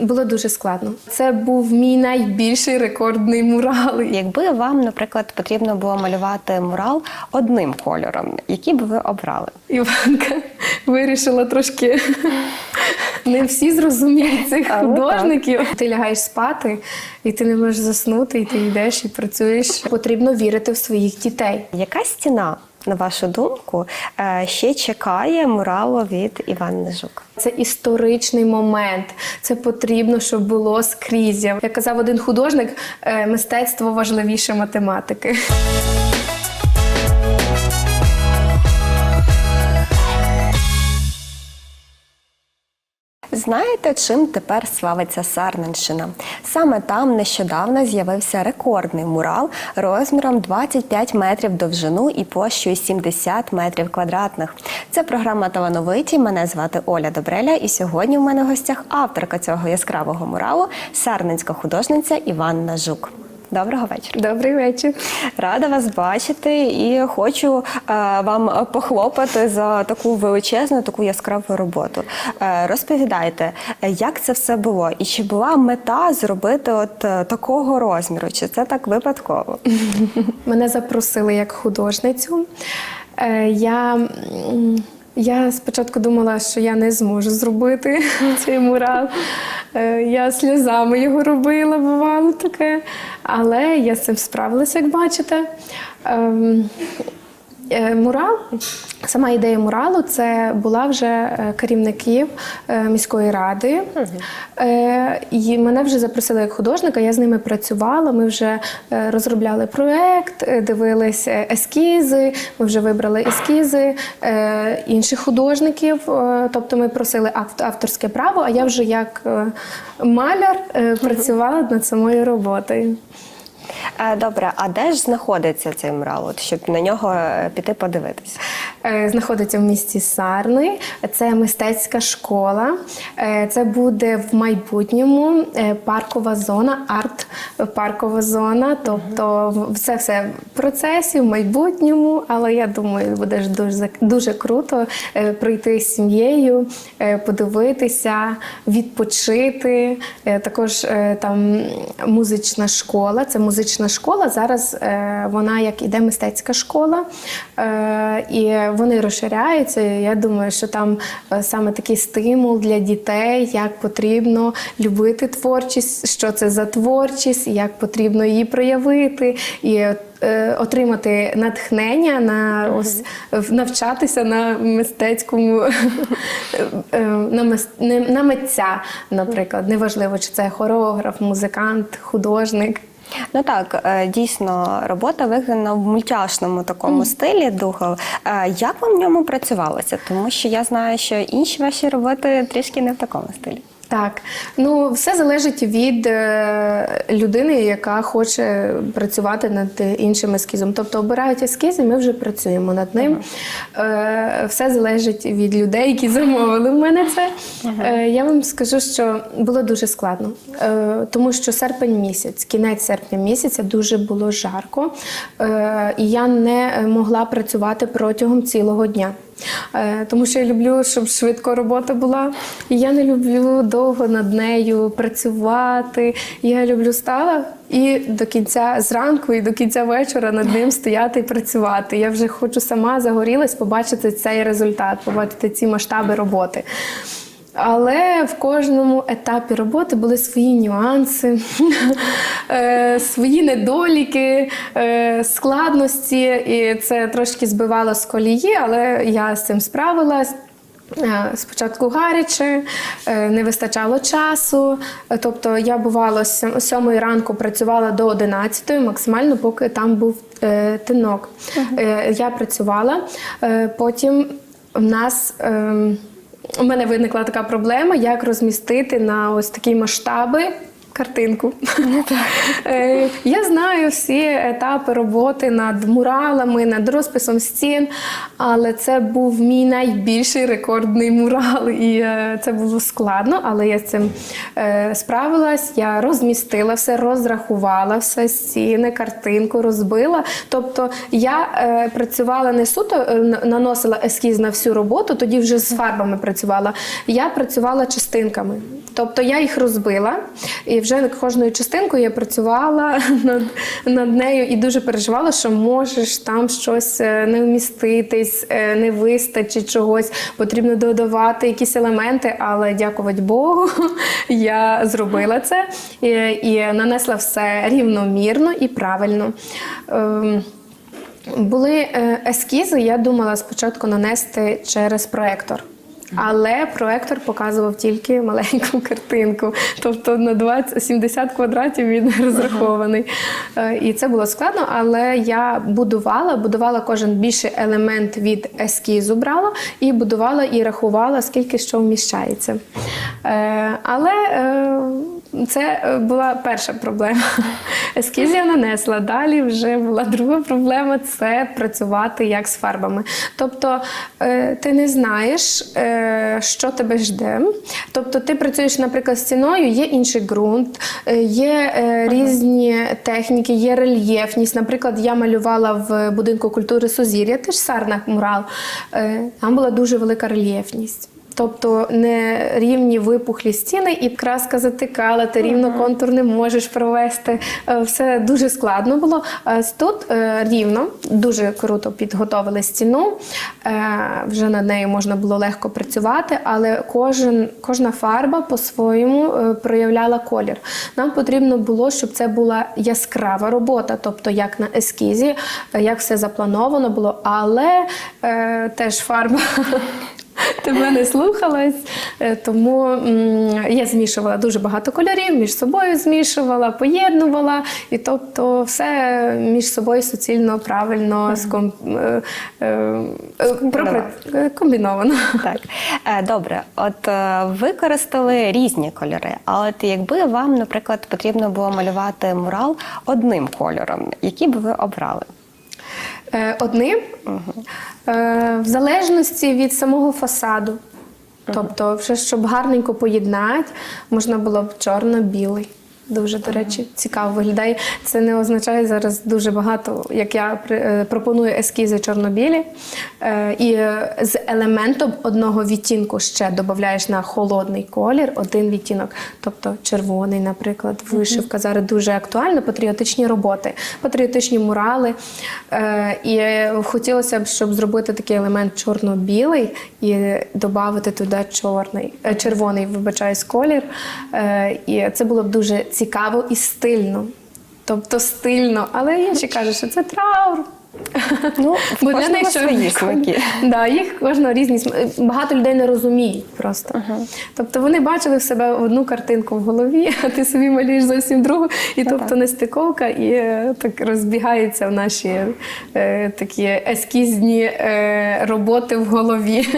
Було дуже складно. Це був мій найбільший рекордний мурал. Якби вам, наприклад, потрібно було малювати мурал одним кольором, який би ви обрали? Іванка вирішила трошки. Не всі зрозуміють цих Але художників. Ти лягаєш спати, і ти не можеш заснути, і ти йдеш і працюєш. Потрібно вірити в своїх дітей. Яка стіна, на вашу думку, е, ще чекає мурало від Івана Жук? Це історичний момент. Це потрібно, щоб було скрізь. Як казав один художник, е, мистецтво важливіше математики. Знаєте, чим тепер славиться Сарненщина? Саме там нещодавно з'явився рекордний мурал розміром 25 метрів довжину і площею 70 метрів квадратних. Це програма Талановиті. Мене звати Оля Добреля, і сьогодні в мене в гостях авторка цього яскравого муралу сарненська художниця Іванна Жук. Доброго вечора. Добрий вечір. Рада вас бачити і хочу е, вам похлопати за таку величезну, таку яскраву роботу. Е, розповідайте, як це все було, і чи була мета зробити от е, такого розміру? Чи це так випадково? Мене запросили як художницю. Я, я спочатку думала, що я не зможу зробити цей мурал. Е, Я сльозами його робила, бувало таке. Але я з цим справилася, як бачите. Е, Мурал, сама ідея муралу це була вже е, керівників е, міської ради. І мене вже запросили як художника, я з ними працювала. Ми вже розробляли проєкт, дивились е, ескізи, ми вже вибрали ескізи інших художників. Тобто ми просили авторське право, а я вже як маляр працювала над самою роботою. Е, Добре, а де ж знаходиться цей мурал? От, щоб на нього е, піти подивитися? Е, знаходиться в місті Сарни. Це мистецька школа. Е, Це буде в майбутньому е, паркова зона, арт-паркова зона. Тобто в- це все в процесі, в майбутньому, але я думаю, буде дуже, дуже круто прийти з сім'єю, подивитися, відпочити. Також там музична школа. Це музична школа. Зараз вона як іде мистецька школа. І вони розширяються. Я думаю, що там е, саме такий стимул для дітей, як потрібно любити творчість, що це за творчість, як потрібно її проявити. І е, Отримати натхнення на ось навчатися на мистецькому е, на, мис- на митця, наприклад. Неважливо, чи це хореограф, музикант, художник. Ну так, е, дійсно, робота виконана в мультяшному такому стилі духу. Е, Як вам в ньому працювалося? Тому що я знаю, що інші ваші роботи трішки не в такому стилі. Так, ну все залежить від е, людини, яка хоче працювати над іншим ескізом. Тобто обирають ескіз, і ми вже працюємо над ним. Е, все залежить від людей, які замовили в мене це. Е, я вам скажу, що було дуже складно, тому що серпень місяць, кінець серпня місяця, дуже було жарко, і я не могла працювати протягом цілого дня. Е, Тому що я люблю, щоб швидко робота була. І я не люблю довго над нею працювати. Я люблю стала і до кінця зранку, і до кінця вечора над ним стояти і працювати. Я вже хочу сама загорілась побачити цей результат, побачити ці масштаби роботи. Але в кожному етапі роботи були свої нюанси, е, свої недоліки, е, складності, і це трошки збивало з колії, але я з цим справилась. Е, Спочатку гаряче, не вистачало часу. Тобто я бувало з сьом- з сьомої ранку працювала до 11, максимально, поки там був тинок. Е, Я працювала. Потім в нас. У мене виникла така проблема, як розмістити на ось такі масштаби картинку. Е, Я знаю всі етапи роботи над муралами, над розписом стін, але це був мій найбільший рекордний мурал. І е, це було складно, але я з цим е, справилась. Я розмістила все, розрахувала все, стіни, картинку розбила. Тобто я працювала не суто, наносила ескіз на всю роботу, тоді вже з фарбами працювала. Я працювала частинками. Тобто я їх розбила, і вже кожною частинкою я працювала над, над нею і дуже переживала, що можеш там щось е, не вміститись, е, не вистачить чогось, потрібно додавати якісь елементи, але дякувати Богу, я зробила це і, і нанесла все рівномірно і правильно. Ем, були е, ескізи, я думала спочатку нанести через проектор. Але проектор показував тільки маленьку картинку, тобто на 20, 70 квадратів він розрахований. Е, І це було складно, але я будувала, будувала кожен більший елемент від ескізу брала і будувала і рахувала, скільки що вміщається. Е, Але е, це е, була перша проблема. Ескіз я нанесла. Далі вже була друга проблема це працювати як з фарбами. Тобто е, ти не знаєш, е, що тебе жде. Тобто ти працюєш, наприклад, стіною, є інший ґрунт, є різні техніки, є рельєфність. Наприклад, я малювала в будинку культури Сузір'я, теж Сарнак Мурал. Там була дуже велика рельєфність. Тобто не рівні випухлі стіни, і краска затикала, ти рівно контур не можеш провести. Е, Все дуже складно було. Тут е, рівно, дуже круто підготовили стіну. Е, Вже над нею можна було легко працювати, але кожен, кожна фарба по-своєму е, проявляла колір. Нам потрібно було, щоб це була яскрава робота, тобто як на ескізі, е, як все заплановано було, але е, теж фарба. Тебе не слухалась, е, тому я змішувала дуже багато кольорів, між собою змішувала, поєднувала, і тобто все між собою суцільно, правильно ском, е, е, комбіновано. Так, добре, от використали різні кольори. А от якби вам, наприклад, потрібно було малювати мурал одним кольором, який би ви обрали? Е, Одним, е, в залежності від самого фасаду. Тобто, вже щоб гарненько поєднати, можна було б чорно-білий. Дуже, до речі, цікаво виглядає. Це не означає зараз дуже багато, як я е, пропоную ескізи чорно-білі. Е, І з елементом одного відтінку ще додаєш на холодний колір один відтінок. Тобто червоний, наприклад, вишивка. Зараз дуже актуально, патріотичні роботи, патріотичні мурали. Е, І хотілося б, щоб зробити такий елемент чорно-білий і додати туди чорний, червоний, вибачаюсь, колір. І це було б дуже цікаво і стильно. Тобто стильно, але інші кажуть, що це траур. Ну, Бо для них свої смаки. Да, їх кожного різні см- Багато людей не розуміють просто. Тобто вони бачили в себе одну картинку в голові, а ти собі малюєш зовсім другу. І Ну, тобто так. нестиковка і е, так розбігаються в наші е, такі ескізні е, роботи в голові.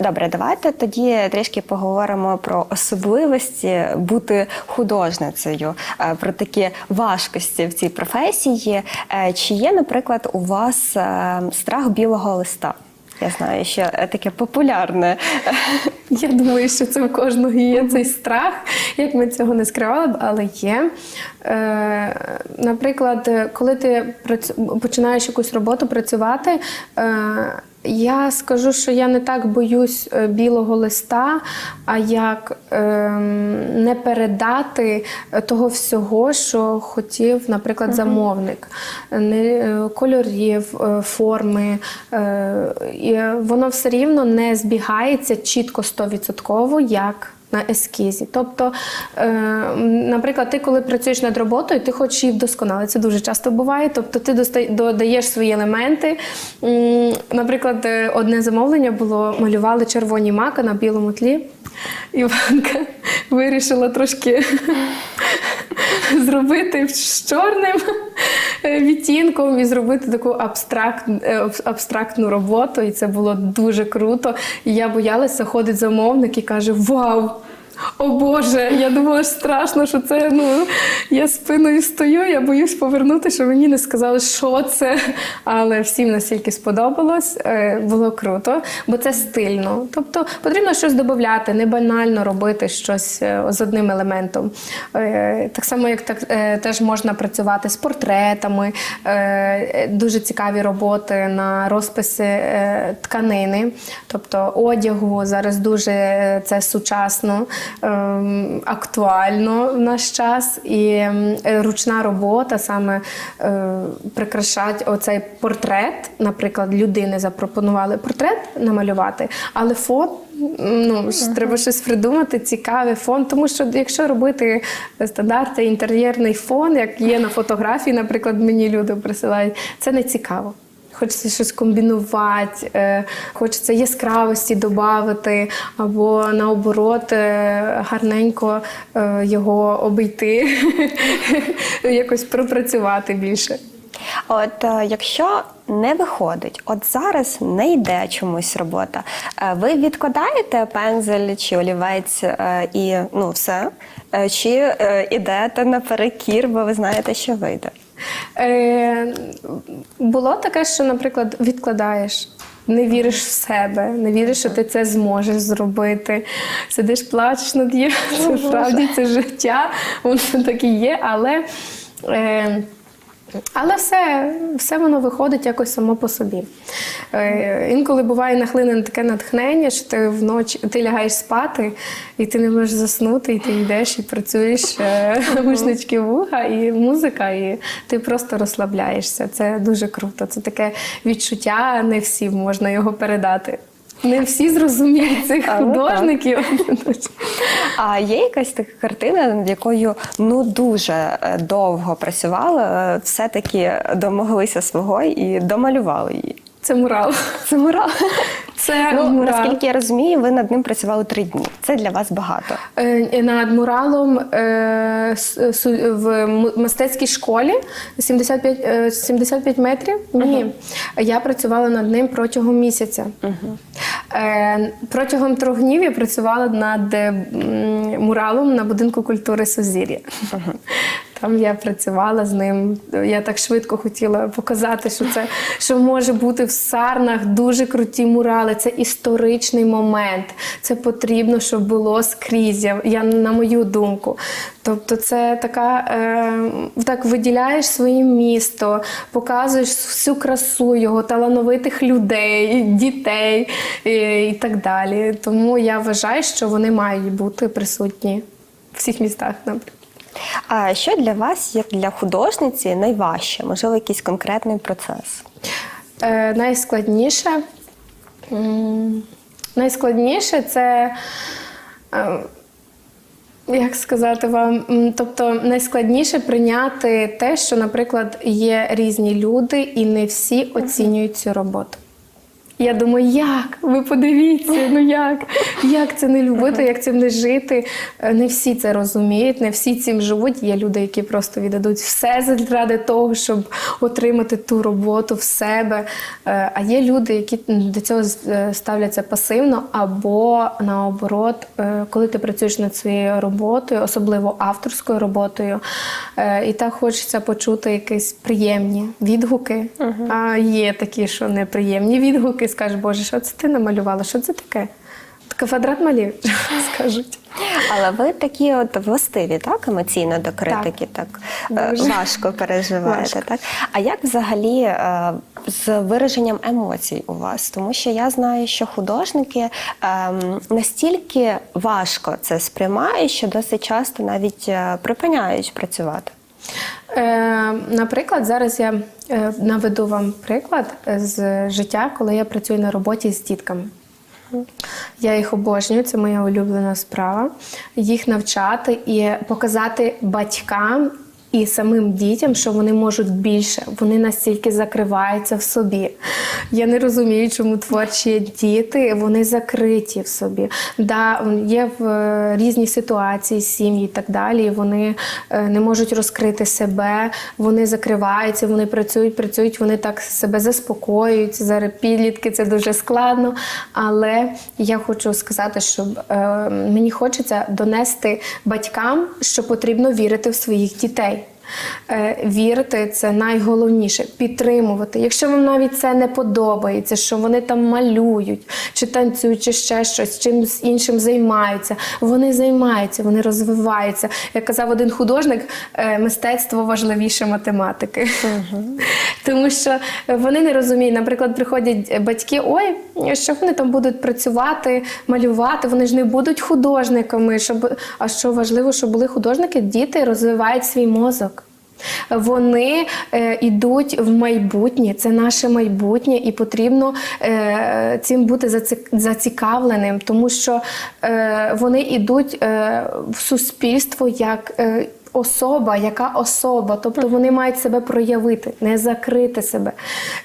Добре, давайте тоді трішки поговоримо про особливості бути художницею, е, про такі важкості в цій професії. Е, Чи є, наприклад, у вас е, страх білого листа? Я знаю, що е, таке популярне. Я думаю, що це у кожного є цей страх, як ми цього не скривали б, але є. Е, наприклад, коли ти починаєш якусь роботу працювати, е, я скажу, що я не так боюсь е, білого листа, а як ем, не передати е, того всього, що хотів, наприклад, замовник. Не, е, кольорів, е, форми. е, І воно все рівно не збігається чітко 100% як. На ескізі. Тобто, е, наприклад, ти коли працюєш над роботою, ти хочеш її вдосконалити. Це дуже часто буває. Тобто ти додаєш свої елементи. Наприклад, е, одне замовлення було малювали червоні маки на білому тлі. Іванка вирішила трошки зробити з чорним відтінком і зробити таку абстракт, е, абстрактну роботу. І це було дуже круто. І я боялася, ходить замовник і каже: Вау! О Боже, я думала, що страшно, що це ну я спиною стою, я боюсь повернути, що мені не сказали, що це. Але всім настільки сподобалось, е, було круто, бо це стильно. Тобто потрібно щось додати, не банально робити щось е, з одним елементом. Е, Так само, як так теж можна працювати з портретами, дуже цікаві роботи на розписи тканини, тобто одягу. Зараз дуже це сучасно, актуально в наш час. І ем, ручна робота саме е, прикрашать оцей портрет. Наприклад, людини запропонували портрет намалювати, але фон. Ну, треба щось придумати, цікавий фон. Тому що якщо робити стандартний інтер'єрний фон, як є на фотографії, наприклад, мені люди присилають, це не цікаво. Хочеться щось комбінувати, е, хочеться яскравості додати, або наоборот е, гарненько е, його обійти, якось пропрацювати більше. От якщо не виходить, от зараз не йде чомусь робота, ви відкладаєте пензель чи олівець і ну все, чи е, ідете наперекір, бо ви знаєте, що вийде? Е, було таке, що, наприклад, відкладаєш. Не віриш в себе, не віриш, що ти це зможеш зробити. Сидиш, плачеш над їм. Це справді це життя, воно так і є, але. Е, але все, все воно виходить якось само по собі. Е, інколи буває нахлинене таке натхнення, що ти вночі ти лягаєш спати, і ти не можеш заснути, і ти йдеш і працюєш е, гучнички вуха, і музика, і ти просто розслабляєшся. Це дуже круто. Це таке відчуття, не всім можна його передати. Не всі зрозуміють цих Але так. художників. А є якась така картина, над якою ну дуже е, довго працювали, е, все-таки домоглися свого і домалювали її. Це мурал. Це мурал. Це Ну, мурал. наскільки я розумію, ви над ним працювали три дні. Це для вас багато. Е, Над муралом е, в мистецькій школі 75, е, 75 метрів. Ні, я працювала над ним протягом місяця. Е, Протягом трьох днів я працювала над е, муралом на будинку культури Сузір'я. Там я працювала з ним. Я так швидко хотіла показати, що це що може бути в Сарнах дуже круті мурали. Це історичний момент. Це потрібно, щоб було скрізь. Я, на мою думку. Тобто, це така е, так виділяєш своє місто, показуєш всю красу його, талановитих людей, дітей і, і так далі. Тому я вважаю, що вони мають бути присутні в всіх містах. наприклад. А що для вас, як для художниці, найважче? Можливо, якийсь конкретний процес? Е, найскладніше, найскладніше це. е, Як сказати вам, тобто найскладніше прийняти те, що, наприклад, є різні люди, і не всі оцінюють цю роботу. Я думаю, як? Ви подивіться, ну як? Як це не любити, як цим не жити? Не всі це розуміють, не всі цим живуть. Є люди, які просто віддадуть все заради того, щоб отримати ту роботу в себе. Е, А є люди, які до цього е, ставляться пасивно, або наоборот, е, коли ти працюєш над своєю роботою, особливо авторською роботою, і так хочеться почути якісь приємні відгуки. А є такі, що неприємні відгуки. Скажеш, Боже, що це ти намалювала? Що це таке? Квадрат малів, скажуть. Але ви такі от властиві, так, емоційно до критики, так, е, Дуже. важко переживаєте, Важко. так? А як взагалі е, з вираженням емоцій у вас? Тому що я знаю, що художники ем, настільки важко це сприймають, що досить часто навіть е, припиняють працювати. Е, наприклад, зараз я е, наведу вам приклад з життя, коли я працюю на роботі з дітками. Я їх обожнюю, це моя улюблена справа. Їх навчати і показати батькам і самим дітям, що вони можуть більше, вони настільки закриваються в собі. Я не розумію, чому творчі діти вони закриті в собі. Да, є в е, різні ситуації, сім'ї і так далі. Вони е, не можуть розкрити себе, вони закриваються, вони працюють, працюють, вони так себе заспокоюють. Зараз підлітки це дуже складно. Але я хочу сказати, що е, мені хочеться донести батькам, що потрібно вірити в своїх дітей. Е, Вірити це найголовніше, підтримувати. Якщо вам навіть це не подобається, що вони там малюють, чи танцюють, чи ще щось, чимось іншим займаються. Вони займаються, вони розвиваються. Як казав один художник, е, мистецтво важливіше математики. Тому що вони не розуміють. Наприклад, приходять батьки, ой, що вони там будуть працювати, малювати, вони ж не будуть художниками. Щоб... А що важливо, щоб були художники, діти розвивають свій мозок. Вони е, йдуть в майбутнє, це наше майбутнє, і потрібно е, цим бути зацікавленим, тому що е, вони йдуть е, в суспільство як. Особа, яка особа, тобто вони мають себе проявити, не закрити себе.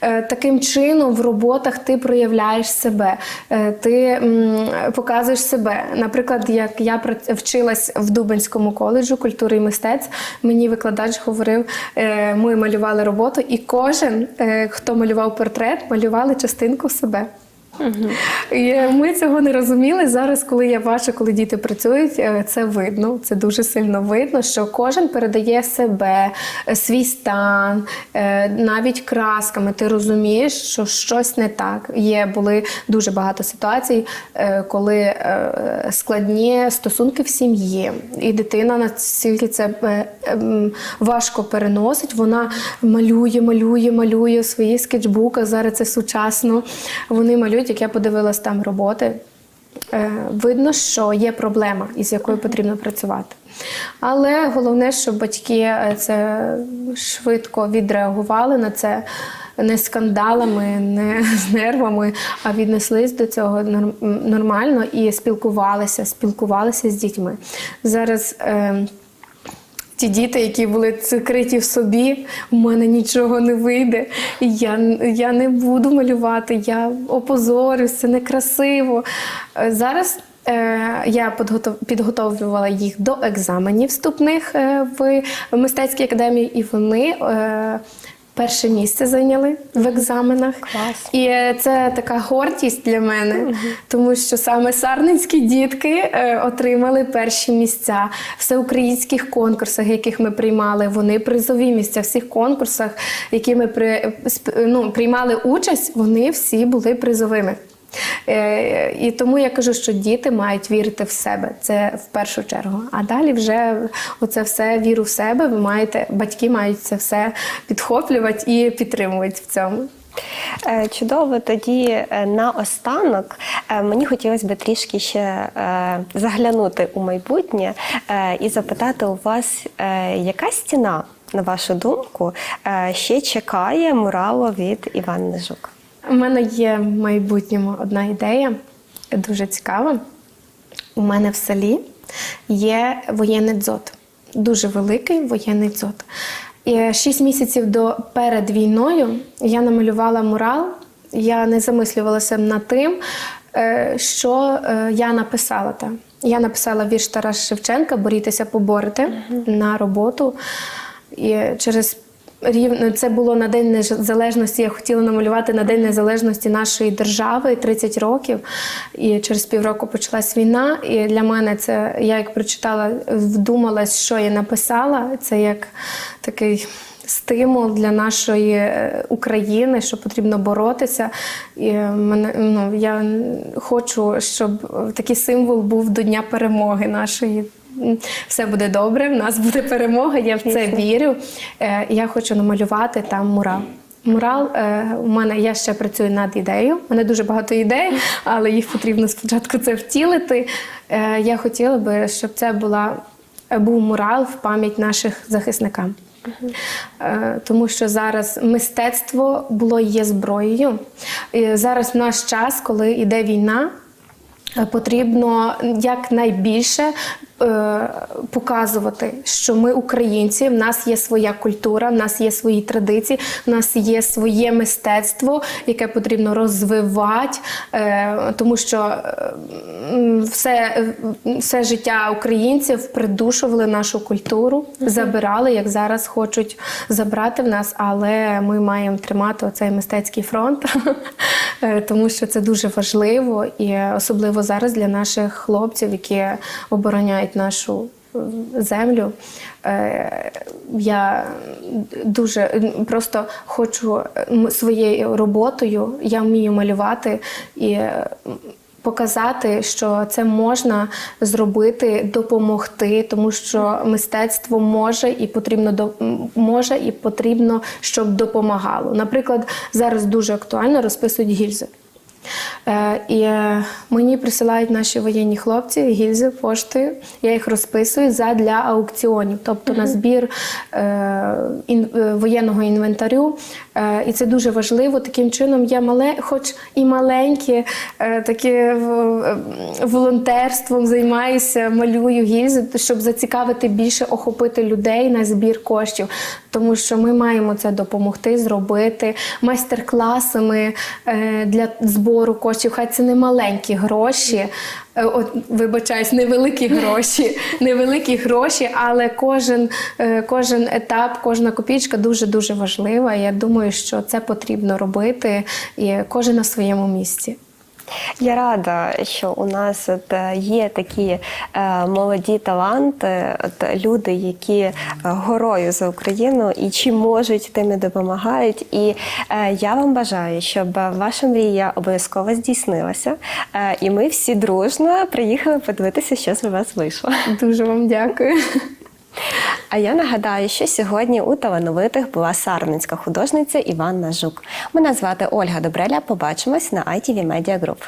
Е, Таким чином, в роботах ти проявляєш себе, е, ти показуєш себе. Наприклад, як я вчилась в Дубинському коледжу культури і мистецтв, мені викладач говорив, е, ми малювали роботу, і кожен, хто малював портрет, малювали частинку себе. І ми цього не розуміли. Зараз, коли я бачу, коли діти працюють, е, це видно. Це дуже сильно видно, що кожен передає себе, е, свій стан, е, навіть красками. Ти розумієш, що щось не так. Є були дуже багато ситуацій, коли складні стосунки в сім'ї, і дитина настільки це ем, важко переносить. Вона малює, малює, малює в своїх скетчбуках. Зараз це сучасно. Вони малюють, як я подивилась там роботи. Е, Видно, що є проблема, із якою потрібно працювати. Але головне, щоб батьки е, це швидко відреагували на це не скандалами, не з нервами, а віднеслись до цього нормально і спілкувалися, спілкувалися з дітьми. Зараз. Е, Ті діти, які були закриті в собі, у мене нічого не вийде. Я, я не буду малювати, я опозорюсь, це некрасиво. Е, Зараз е, я підготов, підготовлювала їх до екзаменів вступних е, в мистецькій академії, і вони. Е, Перше місце зайняли в екзаменах. Клас. І е, це така гордість для мене, тому що саме сарненські дітки е, отримали перші місця в всеукраїнських конкурсах, яких ми приймали. Вони призові місця всіх конкурсах, які ми при, ну, приймали участь, вони всі були призовими. Е, І тому я кажу, що діти мають вірити в себе. Це в першу чергу. А далі вже оце все віру в себе. Ви маєте, батьки мають це все підхоплювати і підтримувати в цьому. Е, Чудово, тоді е, наостанок мені хотілося б трішки ще заглянути у майбутнє і запитати у вас, яка стіна, на вашу думку, ще чекає муралу від Іванни Жук? У мене є в майбутньому одна ідея, дуже цікава. У мене в селі є воєнний дзот, дуже великий воєнний дзот. І шість місяців до перед війною я намалювала мурал. Я не замислювалася над тим, е, що е, я написала там. Я написала вірш Тараса Шевченка Борітеся, поборете на роботу. І через рівно це було на День Незалежності. Я хотіла намалювати на День Незалежності нашої держави 30 років. І через півроку почалась війна. І для мене це я як прочитала, вдумалась, що я написала. Це як такий. Стимул для нашої е, України, що потрібно боротися. І е, мене ну я хочу, щоб такий символ був до Дня перемоги нашої. Все буде добре, в нас буде перемога. Я в це вірю. Е, Я хочу намалювати там мурал. Мурал е, у мене я ще працюю над ідеєю. У мене дуже багато ідей, але їх потрібно спочатку це втілити. Е, Я хотіла би, щоб це була був мурал в пам'ять наших захисникам. Тому що зараз мистецтво було і є зброєю. І зараз в наш час, коли йде війна, потрібно якнайбільше е, показувати, що ми українці, в нас є своя культура, в нас є свої традиції, в нас є своє мистецтво, яке потрібно розвивати, е, тому що е, все, все життя українців придушували нашу культуру, забирали, як зараз хочуть забрати в нас, але ми маємо тримати оцей мистецький фронт, тому що це дуже важливо і особливо зараз для наших хлопців, які обороняють нашу е, землю. Е, Я дуже просто хочу своєю роботою, я вмію малювати і е, показати, що це можна зробити, допомогти, тому що мистецтво може і потрібно може і потрібно, щоб допомагало. Наприклад, зараз дуже актуально розписують гільзи. Е, І е, мені присилають наші воєнні хлопці гільзи поштою. Я їх розписую задля аукціонів, тобто на збір е, воєнного інвентарю. І це дуже важливо. Таким чином я мале, хоч і маленькі, е, таке волонтерством займаюся, малюю гільзи, щоб зацікавити більше, охопити людей на збір коштів. Тому що ми маємо це допомогти зробити майстер-класами для збору коштів. Хай це не маленькі гроші. е, От, вибачаюсь, невеликі гроші, невеликі гроші, але кожен, е, кожен етап, кожна копійка дуже дуже важлива. Я думаю, що це потрібно робити, і кожен на своєму місці. Я рада, що у нас от е, є такі е, молоді таланти, от люди, які е, горою за Україну і чим можуть, тим і допомагають. І я вам бажаю, щоб ваша мрія обов'язково здійснилася. І ми всі дружно приїхали подивитися, що з вас вийшло. Дуже вам дякую. А я нагадаю, що сьогодні у талановитих була сарницька художниця Іванна Жук. Мене звати Ольга Добреля. Побачимось на ITV Media Group.